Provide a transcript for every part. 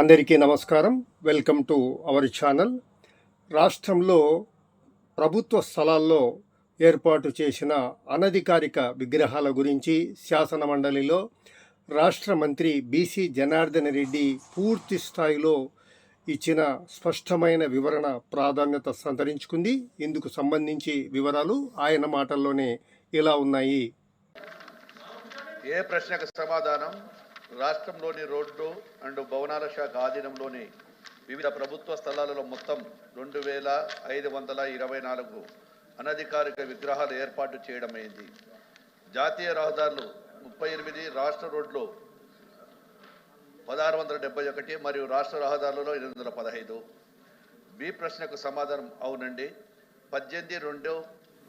అందరికీ నమస్కారం. Welcome to our channel. రాష్ట్రంలో ప్రభుత్వ స్థలాల్లో ఏర్పాటు చేసిన అనధికారిక విగ్రహాల గురించి శాసన మండలిలో రాష్ట్ర మంత్రి బీసీ జనార్దన్ రెడ్డి పూర్తి స్థాయిలో ఇచ్చిన స్పష్టమైన వివరణ ప్రాధాన్యత సంతరించుకుంది. ఇందుకు సంబంధించి వివరాలు ఆయన మాటల్లోనే ఇలా ఉన్నాయి. ఏ ప్రశ్నకు సమాధానం? రాష్ట్రంలోని రోడ్డు రెండు భవనాల శాఖ ఆధీనంలోని వివిధ ప్రభుత్వ స్థలాలలో మొత్తం రెండు వేల ఐదు వందల ఇరవై నాలుగు అనధికారిక విగ్రహాలు ఏర్పాటు చేయడమైంది జాతీయ రహదారులు ముప్పై ఎనిమిది రాష్ట్ర రోడ్లు పదహారు వందల డెబ్బై ఒకటి మరియు రాష్ట్ర రహదారులలో ఎనిమిది వందల పదహైదు. బి ప్రశ్నకు సమాధానం అవునండి. పద్దెనిమిది రెండు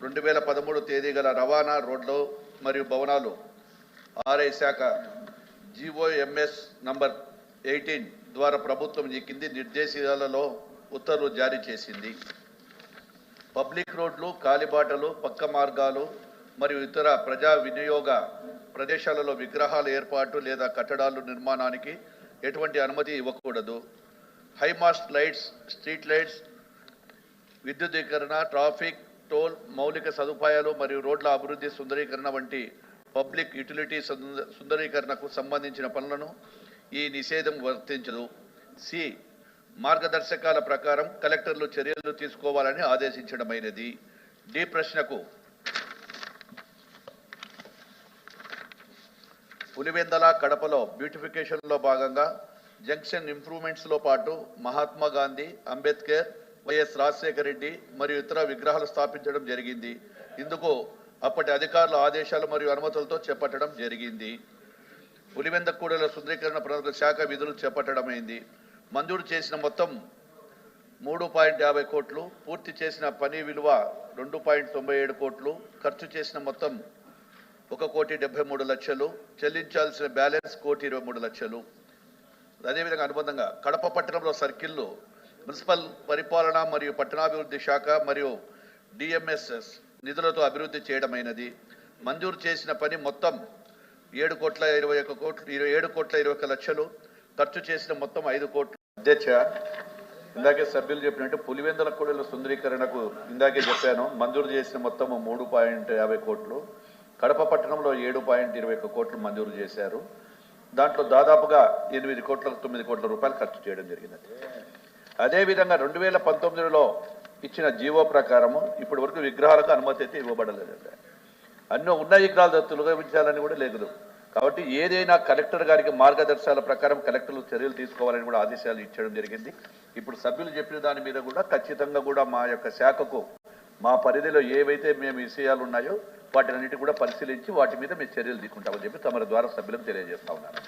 రెండు వేల పదమూడు తేదీ గల రవాణా రోడ్లు మరియు భవనాలు ఆర్ఐ శాఖ జిఓఎంఎస్ నంబర్ ఎయిటీన్ ద్వారా ప్రభుత్వం ఈ కింది నిర్దేశాలలో ఉత్తర్వులు జారీ చేసింది. పబ్లిక్ రోడ్లు కాలిబాటలు పక్క మార్గాలు మరియు ఇతర ప్రజా వినియోగ ప్రదేశాలలో విగ్రహాల ఏర్పాటు లేదా కట్టడాలు నిర్మాణానికి ఎటువంటి అనుమతి ఇవ్వకూడదు. High mast lights street lights విద్యుదీకరణ traffic toll మౌలిక సదుపాయాలు మరియు రోడ్ల అభివృద్ధి సుందరీకరణ వంటి పబ్లిక్ యుటిలిటీ సుంద- సుందరీకరణకు సంబంధించిన పనులను ఈ నిషేధం వర్తించదు. సి. మార్గదర్శకాల ప్రకారం కలెక్టర్లు చర్యలు తీసుకోవాలని ఆదేశించడమైనది. డి. ప్రశ్నకు. పులివెందల కడపలో బ్యూటిఫికేషన్లో భాగంగా జంక్షన్ ఇంప్రూవ్మెంట్స్లో పాటు మహాత్మా గాంధీ అంబేద్కర్ వైఎస్ రాజశేఖర రెడ్డి మరియు ఇతర విగ్రహాలు స్థాపించడం జరిగింది. ఇందుకు అప్పటి అధికారుల ఆదేశాలు మరియు అనుమతులతో చేపట్టడం జరిగింది. పులివెంద కూడల శుద్ధీకరణ ప్రణాళిక శాఖ విధులు చేపట్టడమైంది. మంజూరు చేసిన మొత్తం మూడు పాయింట్ యాభై కోట్లు పూర్తి చేసిన పని విలువ రెండు పాయింట్ తొంభై ఏడు కోట్లు ఖర్చు చేసిన మొత్తం ఒక కోటి డెబ్బై మూడు లక్షలు చెల్లించాల్సిన బ్యాలెన్స్ కోటి ఇరవై మూడు లక్షలు. అదేవిధంగా అనుబంధంగా కడప పట్టణంలో సర్కిల్లో మున్సిపల్ పరిపాలన మరియు పట్టణాభివృద్ధి శాఖ మరియు డిఎంఎస్ఎస్ నిధులతో అభివృద్ధి చేయడమైనది. మంజూరు చేసిన పని మొత్తం ఏడు కోట్ల ఇరవై ఒక్క కోట్లు ఇరవై ఏడు కోట్ల ఇరవై ఒక్క లక్షలు ఖర్చు చేసిన మొత్తం ఐదు కోట్లు అధ్యక్ష. ఇందాకే సభ్యులు చెప్పినట్టు పులివెందుల కూడల సుందరీకరణకు ఇందాకే చెప్పాను మంజూరు చేసిన మొత్తం మూడు పాయింట్ యాభై కోట్లు. కడప పట్టణంలో ఏడు పాయింట్ ఇరవై ఒక్క కోట్లు మంజూరు చేశారు. దాంట్లో దాదాపుగా ఎనిమిది కోట్ల తొమ్మిది కోట్ల రూపాయలు ఖర్చు చేయడం జరిగింది. అదేవిధంగా రెండు వేల పంతొమ్మిదిలో ఇచ్చిన జీవో ప్రకారము ఇప్పటి వరకు విగ్రహాలకు అనుమతి అయితే ఇవ్వబడలేదు. అన్నీ ఉన్నాయి కాదు తొలగించాలని కూడా లేదు. కాబట్టి ఏదైనా కలెక్టర్ గారికి మార్గదర్శకాల ప్రకారం కలెక్టర్లు చర్యలు తీసుకోవాలని కూడా ఆదేశాలు ఇచ్చడం జరిగింది. ఇప్పుడు సభ్యులు చెప్పిన దాని మీద కూడా ఖచ్చితంగా కూడా మా యొక్క శాఖకు మా పరిధిలో ఏవైతే మేము విషయాలు ఉన్నాయో వాటినన్నిటి కూడా పరిశీలించి వాటి మీద మేము చర్యలు తీసుకుంటామని చెప్పి తమ ద్వారా సభ్యులకు తెలియజేస్తా ఉన్నాను.